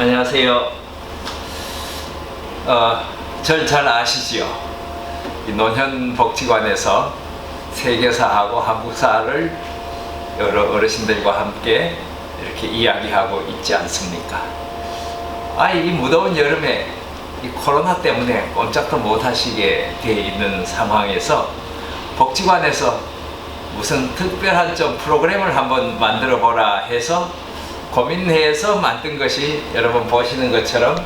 안녕하세요. 어, 절잘 아시지요? 이 노년복지관에서 세계사하고 한국사를 여러 어르신들과 함께 이렇게 이야기하고 있지 않습니까? 아, 이 무더운 여름에 이 코로나 때문에 꼼짝도 못 하시게 돼 있는 상황에서 복지관에서 무슨 특별한 좀 프로그램을 한번 만들어 보라 해서 고민해서 만든 것이 여러분 보시는 것처럼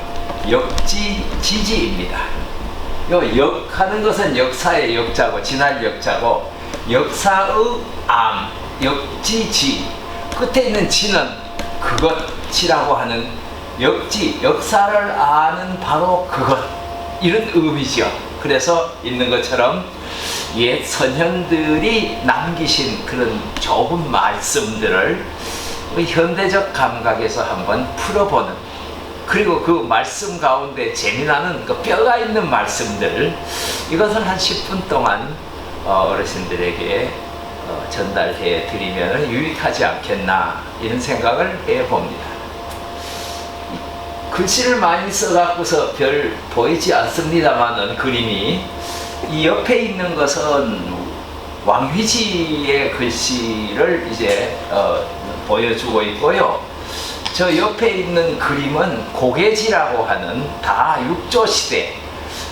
역지 지지입니다. 요 역 하는 것은 역사의 역자고 지날 역자고 역사의 암 역지지 끝에 있는 지는 그것이라고 하는 역지 역사를 아는 바로 그것 이런 의미죠. 그래서 있는 것처럼 옛 선현들이 남기신 그런 좋은 말씀들을 현대적 감각에서 한번 풀어보는 그리고 그 말씀 가운데 재미나는 그 뼈가 있는 말씀들 이것을 한 10분 동안 어, 어르신들에게 어, 전달해 드리면 유익하지 않겠나 이런 생각을 해 봅니다. 글씨를 많이 써갖고서 별 보이지 않습니다만은 그림이 이 옆에 있는 것은 왕휘지의 글씨를 이제 어, 보여주고 있고요. 저 옆에 있는 그림은 고개지라고 하는 다 육조 시대.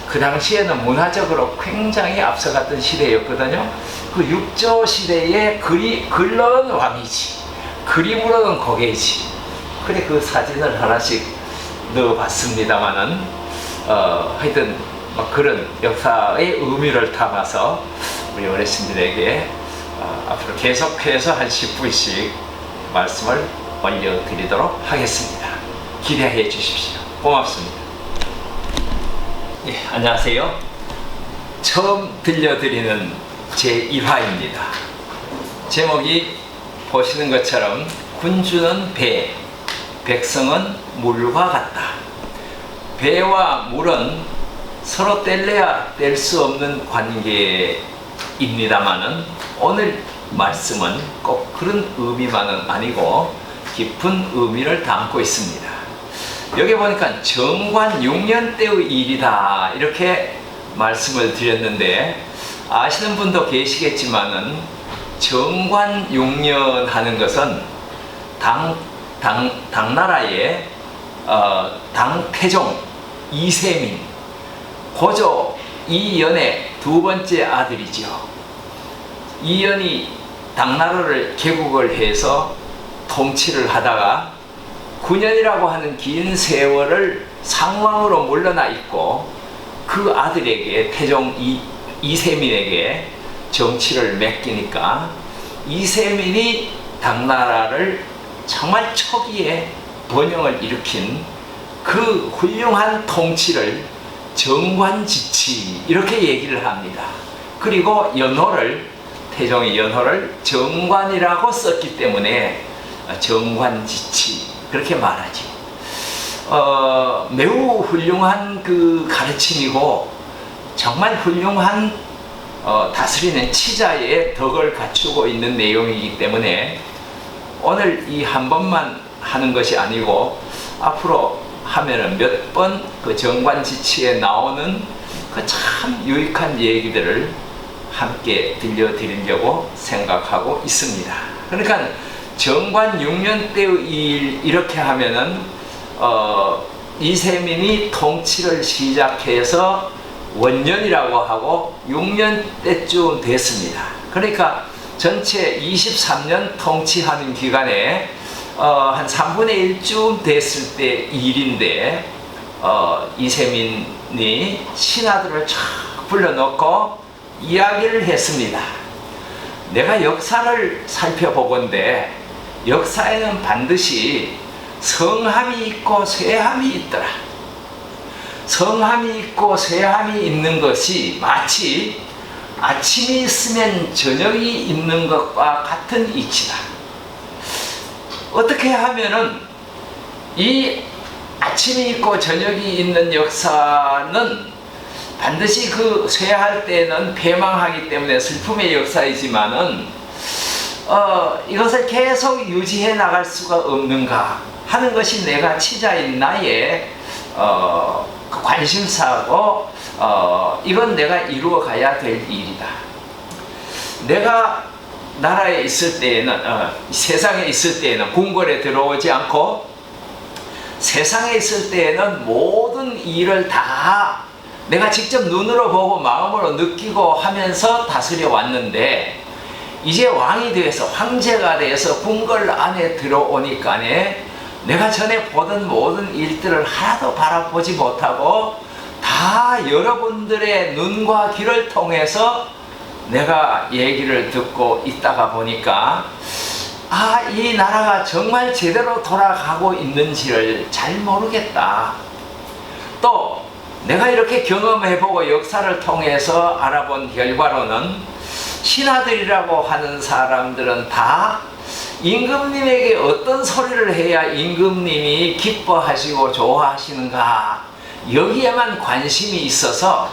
그 당시에는 문화적으로 굉장히 앞서갔던 시대였거든요. 그 육조 시대의 글이 글로는 왕이지, 그림으로는 고개지. 그래 그 사진을 하나씩 넣어봤습니다만은 어, 하여튼 뭐 그런 역사의 의미를 담아서 우리 어르신들에게 어, 앞으로 계속해서 한 10분씩 말씀을 올려드리도록 하겠습니다. 기대해 주십시오. 고맙습니다. 예, 안녕하세요. 처음 들려드리는 제 1화입니다. 제목이 보시는 것처럼 군주는 배, 백성은 물과 같다. 배와 물은 서로 뗄래야 뗄 수 없는 관계입니다만은 오늘 말씀은 꼭 그런 의미만은 아니고 깊은 의미를 담고 있습니다. 여기 보니까 정관 6년 때의 일이다 이렇게 말씀을 드렸는데 아시는 분도 계시겠지만은 정관 6년 하는 것은 당, 당, 당나라의 어, 당태종 이세민 고조 이연의 두 번째 아들이죠. 이연이 당나라를 개국을 해서 통치를 하다가 9년이라고 하는 긴 세월을 상왕으로 물러나 있고 그 아들에게 태종 이, 이세민에게 정치를 맡기니까 이세민이 당나라를 정말 초기에 번영을 일으킨 그 훌륭한 통치를 정관지치 이렇게 얘기를 합니다. 그리고 연호를 태종의 연호를 정관이라고 썼기 때문에 정관지치 그렇게 말하죠. 어, 매우 훌륭한 그 가르침이고 정말 훌륭한 어, 다스리는 치자의 덕을 갖추고 있는 내용이기 때문에 오늘 이 한 번만 하는 것이 아니고 앞으로 하면은 몇 번 그 정관지치에 나오는 그 참 유익한 얘기들을 함께 들려드리려고 생각하고 있습니다. 그러니까 정관 6년 때의 일 이렇게 하면은 어, 이세민이 통치를 시작해서 원년이라고 하고 6년 때쯤 됐습니다. 그러니까 전체 23년 통치하는 기간에 어, 한 3분의 1쯤 됐을 때 일인데 어, 이세민이 신하들을 쫙 불러놓고 이야기를 했습니다. 내가 역사를 살펴보건대 역사에는 반드시 성함이 있고 쇠함이 있더라. 성함이 있고 쇠함이 있는 것이 마치 아침이 있으면 저녁이 있는 것과 같은 이치다. 어떻게 하면은 이 아침이 있고 저녁이 있는 역사는 반드시 그 쇠할 때는 패망하기 때문에 슬픔의 역사이지만은 어, 이것을 계속 유지해 나갈 수가 없는가 하는 것이 내가 치자인 나의 어, 그 관심사고 어, 이건 내가 이루어 가야 될 일이다. 내가 나라에 있을 때에는 어, 세상에 있을 때에는 궁궐에 들어오지 않고 세상에 있을 때에는 모든 일을 다 내가 직접 눈으로 보고 마음으로 느끼고 하면서 다스려 왔는데 이제 왕이 되어서 황제가 되어서 궁궐 안에 들어오니까네 내가 전에 보던 모든 일들을 하나도 바라보지 못하고 다 여러분들의 눈과 귀를 통해서 내가 얘기를 듣고 있다가 보니까 아, 이 나라가 정말 제대로 돌아가고 있는지를 잘 모르겠다. 또 내가 이렇게 경험해보고 역사를 통해서 알아본 결과로는 신하들이라고 하는 사람들은 다 임금님에게 어떤 소리를 해야 임금님이 기뻐하시고 좋아하시는가 여기에만 관심이 있어서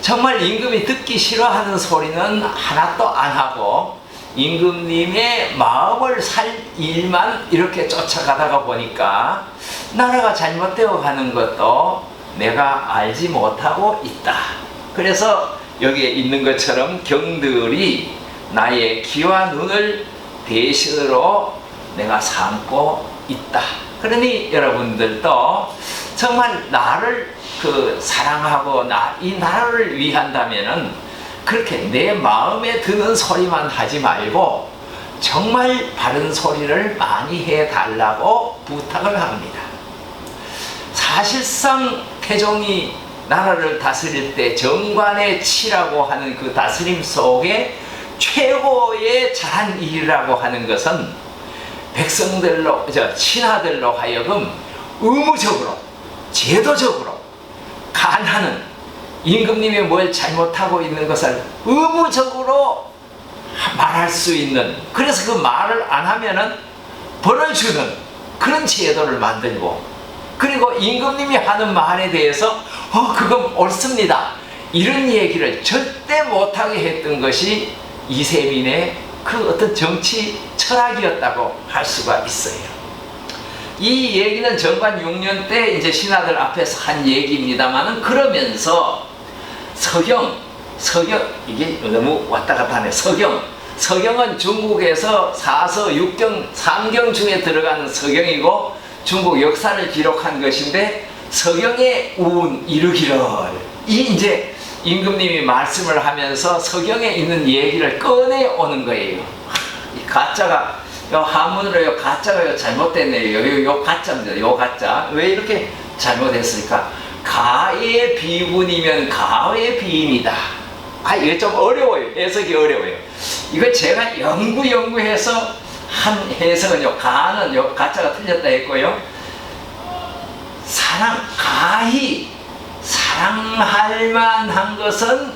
정말 임금이 듣기 싫어하는 소리는 하나도 안 하고 임금님의 마음을 살 일만 이렇게 쫓아가다가 보니까 나라가 잘못되어 가는 것도 내가 알지 못하고 있다. 그래서 여기에 있는 것처럼 경들이 나의 귀와 눈을 대신으로 내가 삼고 있다. 그러니 여러분들도 정말 나를 그 사랑하고 나, 이 나라를 위한다면은 그렇게 내 마음에 드는 소리만 하지 말고 정말 바른 소리를 많이 해 달라고 부탁을 합니다. 사실상 태종이 나라를 다스릴 때 정관의 치라고 하는 그 다스림 속에 최고의 잘한 일이라고 하는 것은 백성들로, 저, 신하들로 하여금 의무적으로, 제도적으로 간하는 임금님이 뭘 잘못하고 있는 것을 의무적으로 말할 수 있는 그래서 그 말을 안 하면은 벌을 주는 그런 제도를 만들고 그리고 임금님이 하는 말에 대해서 어 그건 옳습니다 이런 얘기를 절대 못하게 했던 것이 이세민의 그 어떤 정치 철학이었다고 할 수가 있어요. 이 얘기는 정관 6년 때 이제 신하들 앞에서 한 얘기입니다만은 그러면서 서경, 서경 이게 너무 왔다 갔다 하네. 서경, 서경은 중국에서 사서, 육경, 삼경 중에 들어가는 서경이고 중국 역사를 기록한 것인데 서경의 운 이르기를 이 이제 임금님이 말씀을 하면서 서경에 있는 얘기를 꺼내 오는 거예요. 이 가짜가 요 한문으로 요 가짜가 요 잘못됐네요. 요, 요 가짜입니다. 요 가짜 왜 이렇게 잘못했을까? 가의 비군이면 가의 비인이다. 아 이게 좀 어려워요. 해석이 어려워요. 이거 제가 연구 연구해서 한 해석은 요 가는 요 가짜가 틀렸다 했고요. 사랑 가히 사랑할 만한 것은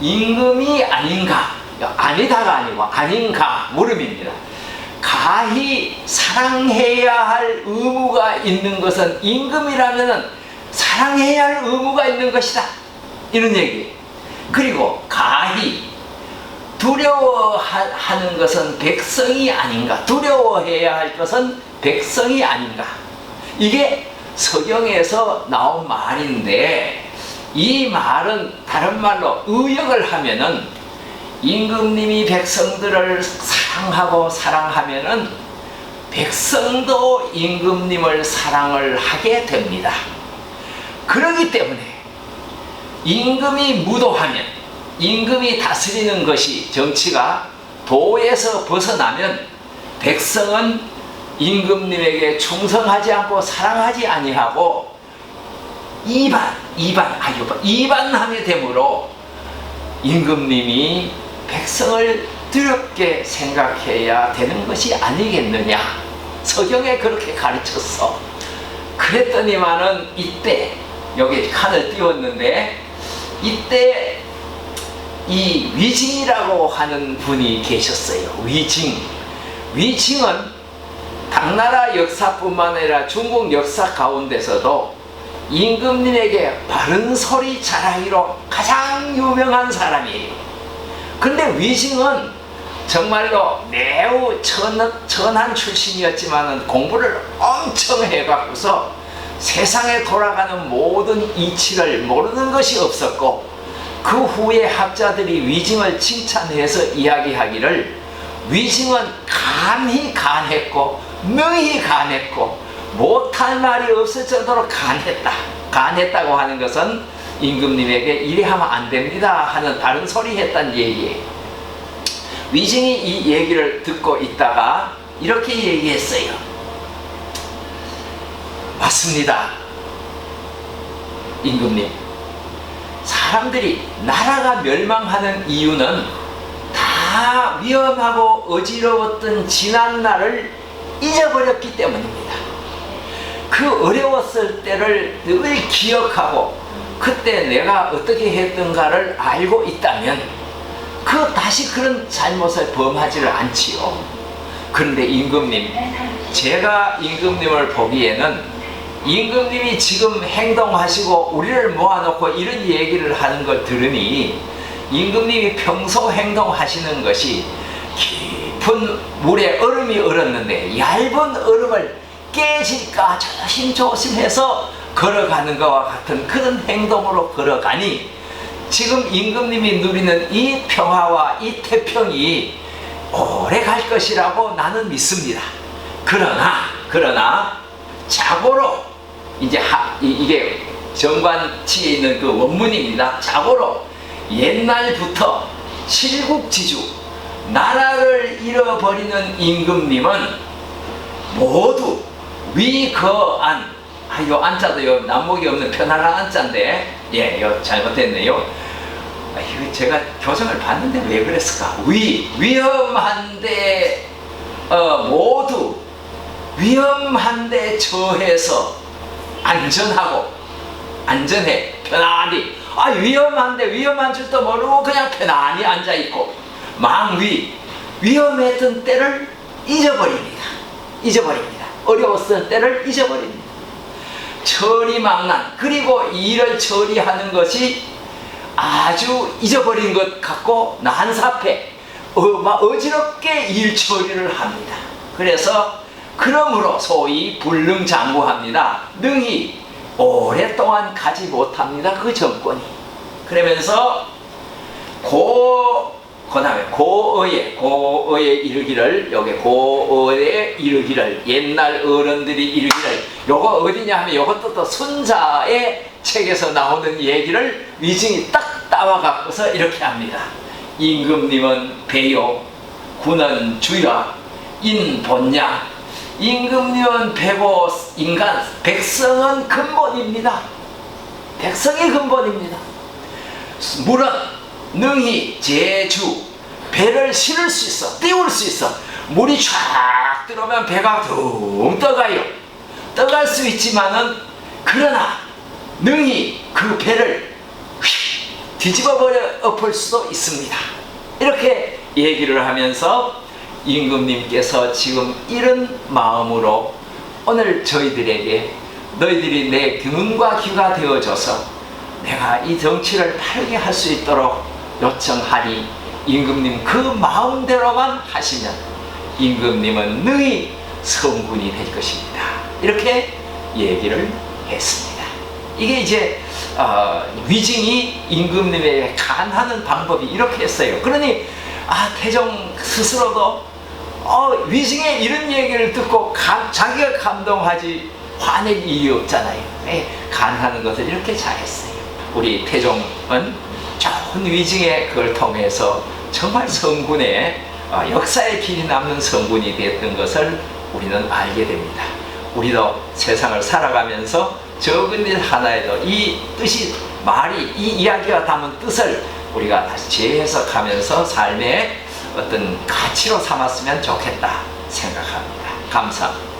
임금이 아닌가? 아니다가 아니고 아닌가 물음입니다. 가히 사랑해야 할 의무가 있는 것은 임금이라면은 사랑해야 할 의무가 있는 것이다. 이런 얘기. 그리고 가히 두려워하는 것은 백성이 아닌가? 두려워해야 할 것은 백성이 아닌가? 이게 서경에서 나온 말인데 이 말은 다른 말로 의역을 하면은 임금님이 백성들을 사랑하고 사랑하면은 백성도 임금님을 사랑을 하게 됩니다. 그러기 때문에 임금이 무도하면 임금이 다스리는 것이 정치가 도에서 벗어나면 백성은 임금님에게 충성하지 않고 사랑하지 아니하고 이반, 이반, 아유, 이반하게 되므로 임금님이 백성을 두렵게 생각해야 되는 것이 아니겠느냐. 서경에 그렇게 가르쳤어. 그랬더니만은 이때 여기 칸을 띄웠는데 이때 이 위징이라고 하는 분이 계셨어요. 위징. 위징은 당나라 역사뿐만 아니라 중국 역사 가운데서도 임금님에게 바른 소리 잘하기로 가장 유명한 사람이에요. 근데 위징은 정말로 매우 천, 천한 출신이었지만 공부를 엄청 해갖고서 세상에 돌아가는 모든 이치를 모르는 것이 없었고 그 후에 학자들이 위징을 칭찬해서 이야기하기를 위징은 감히 간했고 능히 간했고 못할 말이 없을 정도로 간했다. 간했다고 하는 것은 임금님에게 이래 하면 안 됩니다 하는 다른 소리 했단 얘기예요. 위징이 이 얘기를 듣고 있다가 이렇게 얘기했어요. 맞습니다. 임금님. 사람들이 나라가 멸망하는 이유는 다 위험하고 어지러웠던 지난 날을 잊어버렸기 때문입니다. 그 어려웠을 때를 늘 기억하고 그때 내가 어떻게 했던가를 알고 있다면 그 다시 그런 잘못을 범하지를 않지요. 그런데 임금님, 제가 임금님을 보기에는 임금님이 지금 행동하시고 우리를 모아놓고 이런 얘기를 하는 걸 들으니 임금님이 평소 행동하시는 것이 깊은 물에 얼음이 얼었는데 얇은 얼음을 깨질까 조심조심해서 걸어가는 것과 같은 그런 행동으로 걸어가니 지금 임금님이 누리는 이 평화와 이 태평이 오래 갈 것이라고 나는 믿습니다. 그러나 그러나 자고로 이제 하, 이, 게 정관치에 있는 그 원문입니다. 자고로 옛날부터 칠국지주 나라를 잃어버리는 임금님은 모두 위거안 아, 요 안자도 요 남목이 없는 편안한 안자인데 예, 요 잘못됐네요. 아, 이거 제가 교정을 봤는데 왜 그랬을까? 위 위험한데 어, 모두 위험한데 처해서 안전하고 안전해 편안히 아 위험한데 위험한 줄도 모르고 그냥 편안히 앉아 있고 망위 위험했던 때를 잊어버립니다. 잊어버립니다. 어려웠던 때를 잊어버립니다. 처리망난 그리고 일을 처리하는 것이 아주 잊어버린 것 같고 난사패 어, 막 어지럽게 일 처리를 합니다. 그래서 그러므로 소위 불능장구합니다. 능히 오랫동안 가지 못합니다. 그 정권이. 그러면서 고 그 다음에 고어에 고어에 이르기를 여기 고어에 이르기를 옛날 어른들이 이르기를 요거 어디냐 하면 요것도 또 순자의 책에서 나오는 얘기를 위증이 딱 따와 갖고서 이렇게 합니다. 임금님은 배요, 군은 주야, 인 본냐. 임금님은 배고 인간 백성은 근본입니다. 백성이 근본입니다. 물은 능히 제주 배를 실을 수 있어 띄울 수 있어 물이 쫙 들어오면 배가 둥 떠가요 떠갈 수 있지만은 그러나 능히 그 배를 휙 뒤집어 버려 엎을 수도 있습니다 이렇게 얘기를 하면서 임금님께서 지금 이런 마음으로 오늘 저희들에게 너희들이 내 눈과 귀가 되어줘서 내가 이 정치를 바르게 할 수 있도록 요청하니 임금님 그 마음대로만 하시면 임금님은 능히 성군이 될 것입니다. 이렇게 얘기를 했습니다. 이게 이제 어, 위증이 임금님에게 간하는 방법이 이렇게 했어요. 그러니 아 태종 스스로도 어, 위증의 이런 얘기를 듣고 감, 자기가 감동하지 화낼 이유 없잖아요. 네, 간하는 것을 이렇게 잘했어요. 우리 태종은 좋은 위증의 그걸 통해서 정말 성군의 어, 역사에 길이 남는 성군이 되었던 것을 우리는 알게 됩니다. 우리도 세상을 살아가면서 적은 일 하나에도 이 뜻이 말이 이 이야기가 담은 뜻을 우리가 다시 재해석하면서 삶의 어떤 가치로 삼았으면 좋겠다 생각합니다. 감사합니다.